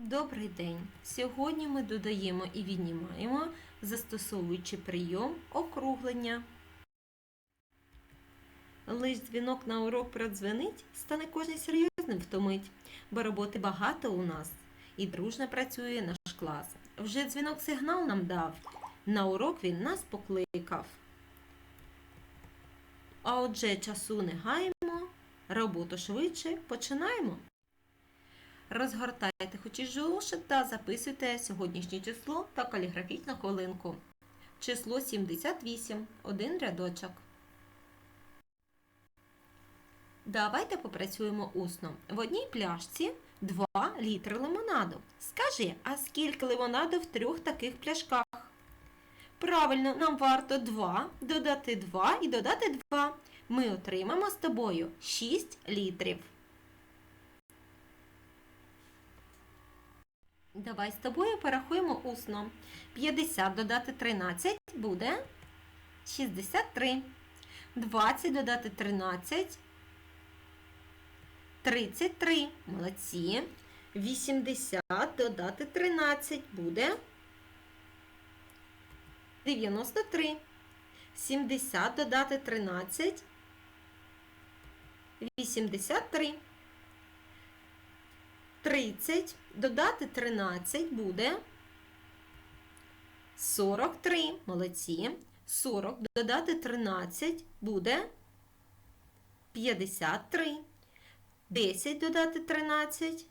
Добрий день! Сьогодні ми додаємо і віднімаємо, застосовуючи прийом округлення. Лиш дзвінок на урок продзвенить, стане кожен серйозним втомить, бо роботи багато у нас і дружно працює наш клас. Вже дзвінок сигнал нам дав, на урок він нас покликав. А отже, часу не гаємо, роботу швидше починаємо. Розгортайте хоч і зошит та записуйте сьогоднішнє число та каліграфічну хвилинку. Число 78, один рядочок. Давайте попрацюємо усно. В одній пляшці 2 літри лимонаду. Скажи, а скільки лимонаду в трьох таких пляшках? Правильно, нам варто 2 додати 2 і додати 2. Ми отримаємо з тобою 6 літрів. Давай з тобою порахуємо усно. 50 додати 13 буде 63. 20 додати 13 33. Молодці. 80 додати 13 буде 93. 70 додати 13 83. 30 додати 13 буде 43. Молодці. 40 додати 13 буде 53. 10 додати 13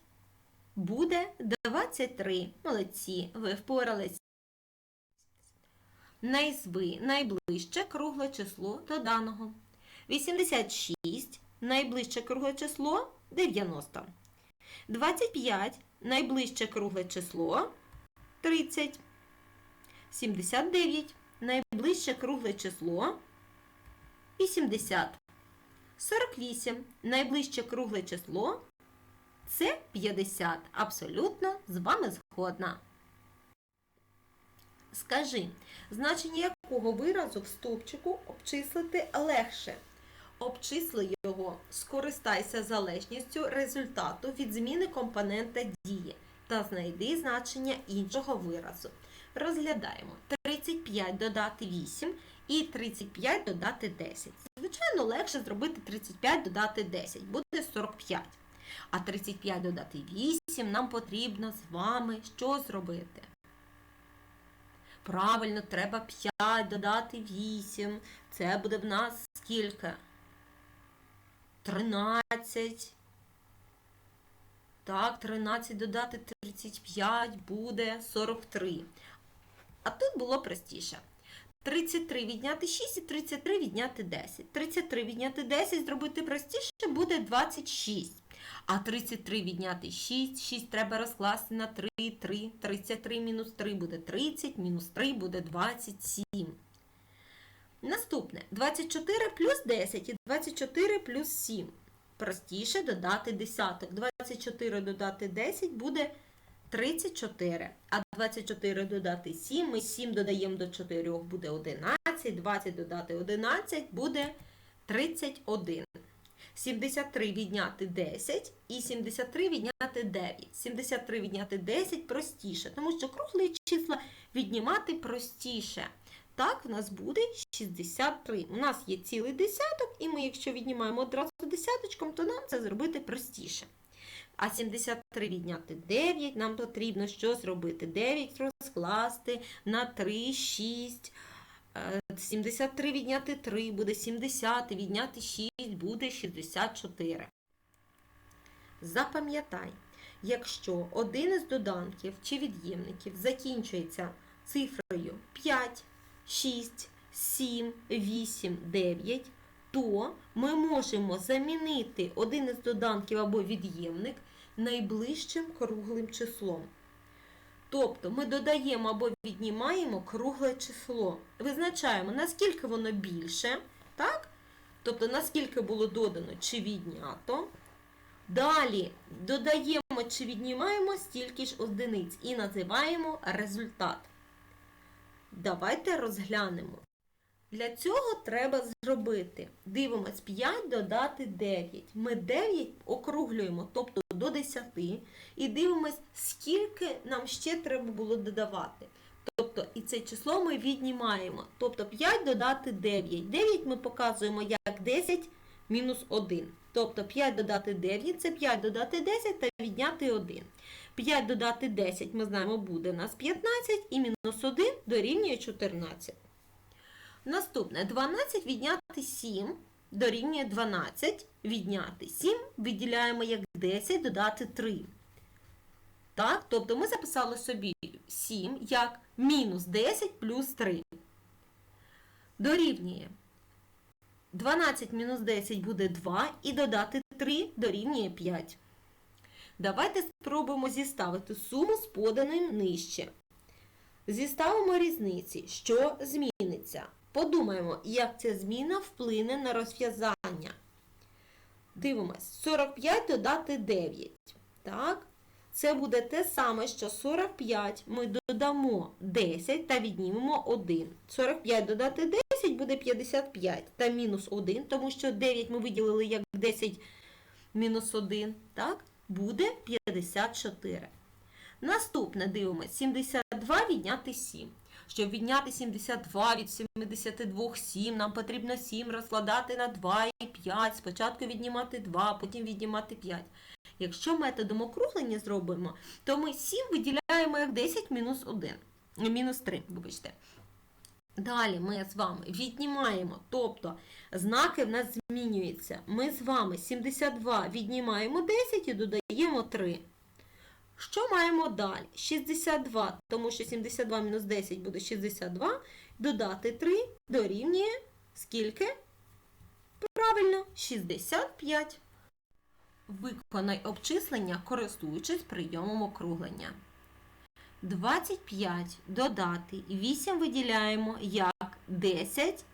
буде 23. Молодці. Ви впорались. Найзви найближче кругле число до даного. 86 найближче кругле число 90. 25 найближче кругле число 30. 79 найближче кругле число 80. 48 найближче кругле число це 50. Абсолютно з вами згодна. Скажи, значення якого виразу в стовпчику обчислити легше? Обчисли його, скористайся залежністю результату від зміни компонента дії та знайди значення іншого виразу. Розглядаємо 35 додати 8 і 35 додати 10. Звичайно, легше зробити 35 додати 10, буде 45. А 35 додати 8 нам потрібно з вами що зробити? Правильно, треба 5 додати 8. Це буде в нас скільки? 13. Так, 13 додати 35 буде 43. А тут було простіше. 33 відняти 6 і 33 відняти 10. 33 відняти 10 зробити простіше буде 26. А 33 відняти 6, 6 треба розкласти на 3, 3. 33 мінус 3 буде 30, мінус 3 буде 27. Наступне 24 плюс 10 і 24 плюс 7. Простіше додати десяток. 24 додати 10 буде 34. А 24 додати 7. Ми 7 додаємо до 4 буде 11. 20 додати 11 буде 31. 73 відняти 10 і 73 відняти 9. 73 відняти 10 простіше, тому що круглі числа віднімати простіше. Так, в нас буде 63. У нас є цілий десяток, і ми, якщо віднімаємо одразу десяточком, то нам це зробити простіше. А 73 відняти 9, нам потрібно що зробити? 9 розкласти на 3, 6. 73 відняти 3 буде 70, відняти 6 буде 64. Запам'ятай, якщо один із доданків чи від'ємників закінчується цифрою 5, 6, 7, 8, 9, то ми можемо замінити один із доданків або від'ємник найближчим круглим числом. Тобто ми додаємо або віднімаємо кругле число. Визначаємо, наскільки воно більше, так? тобто наскільки було додано чи віднято. Далі додаємо чи віднімаємо стільки ж одиниць і називаємо результат. Давайте розглянемо. Для цього треба зробити. Дивимось 5 додати 9. Ми 9 округлюємо, тобто до 10 і дивимось, скільки нам ще треба було додавати. Тобто, і це число ми віднімаємо. Тобто 5 додати 9. 9 ми показуємо як 10 мінус 1. Тобто 5 додати 9 це 5 додати 10 та відняти 1. 5 додати 10 ми знаємо буде у нас 15 і мінус 1 дорівнює 14. Наступне 12 відняти 7 дорівнює 12. Відняти 7 виділяємо як 10 додати 3. Так, тобто ми записали собі 7 як мінус 10 плюс 3. Дорівнює 12 мінус 10 буде 2 і додати 3 дорівнює 5. Давайте спробуємо зіставити суму з поданим нижче. Зіставимо різниці, що зміниться. Подумаємо, як ця зміна вплине на розв'язання. Дивимось, 45 додати 9. Так? Це буде те саме, що 45 ми додамо 10 та віднімемо 1. 45 додати 10 буде 55 та мінус 1, тому що 9 ми виділили як 10 мінус 1, так? Буде 54. Наступне дивимося, 72 відняти 7. Щоб відняти 72 від 72 7, нам потрібно 7 розкладати на 2 і 5. Спочатку віднімати 2, потім віднімати 5. Якщо методом округлення зробимо, то ми 7 виділяємо як 10 мінус 1. Мінус 3, вибачте. Далі ми з вами віднімаємо, тобто знаки в нас змінюються. Ми з вами 72 віднімаємо 10 і додаємо 3. Що маємо далі? 62, тому що 72 мінус 10 буде 62. Додати 3 дорівнює скільки? Правильно, 65. Виконай обчислення, користуючись прийомом округлення. 25 додати 8 виділяємо як 10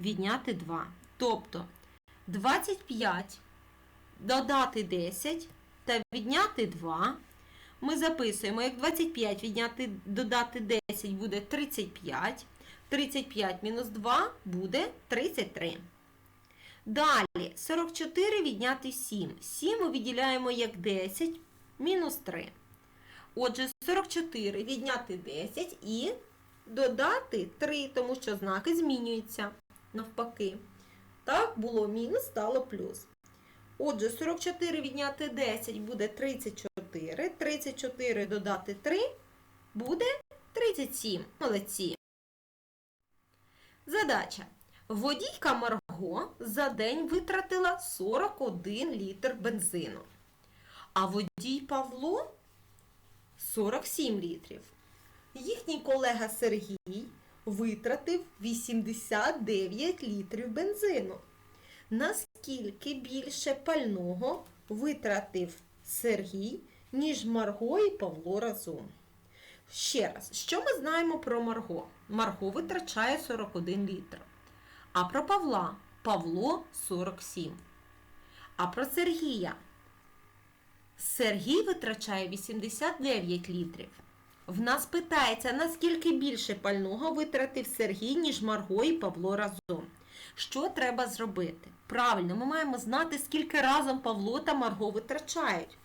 відняти 2. Тобто 25 додати 10 та відняти 2. Ми записуємо, як 25 відняти додати 10 буде 35. 35 мінус 2 буде 33. Далі 44 відняти 7. 7 ми відділяємо як 10 мінус 3. Отже, 44 відняти 10 і додати 3, тому що знаки змінюються навпаки. Так, було мінус, стало плюс. Отже, 44 відняти 10 буде 34. 34 додати 3 буде 37. Молодці. Задача. Водійка Марго за день витратила 41 літр бензину. А водій Павло 47 літрів. Їхній колега Сергій витратив 89 літрів бензину. Наскільки більше пального витратив Сергій, ніж Марго і Павло разом? Ще раз, що ми знаємо про Марго? Марго витрачає 41 літр. А про Павла Павло 47. А про Сергія Сергій витрачає 89 літрів. В нас питається, наскільки більше пального витратив Сергій, ніж Марго і Павло разом. Що треба зробити? Правильно, ми маємо знати, скільки разом Павло та Марго витрачають.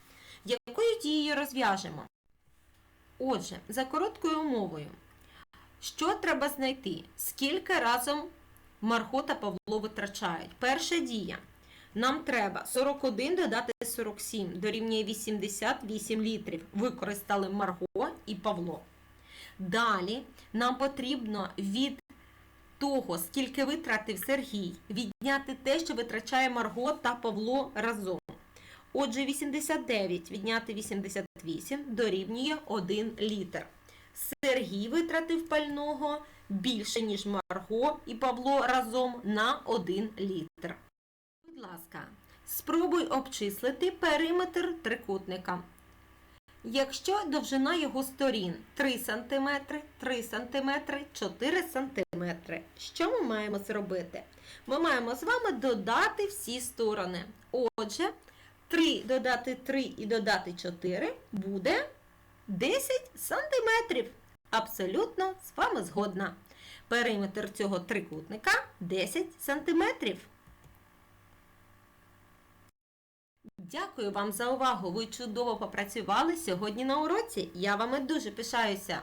Якою дією розв'яжемо? Отже, за короткою умовою, що треба знайти? Скільки разом Марго та Павло витрачають? Перша дія. Нам треба 41 додати 47, дорівнює 88 літрів. Використали Марго і Павло. Далі нам потрібно від того, скільки витратив Сергій, відняти те, що витрачає Марго та Павло разом. Отже, 89 відняти 88 дорівнює 1 літр. Сергій витратив пального більше, ніж Марго і Павло разом на 1 літр. Ласка, спробуй обчислити периметр трикутника. Якщо довжина його сторін 3 см, 3 см, 4 см, що ми маємо зробити? Ми маємо з вами додати всі сторони. Отже, 3 додати 3 і додати 4 буде 10 см. Абсолютно з вами згодна. Периметр цього трикутника 10 см. Дякую вам за увагу. Ви чудово попрацювали сьогодні на уроці. Я вами дуже пишаюся.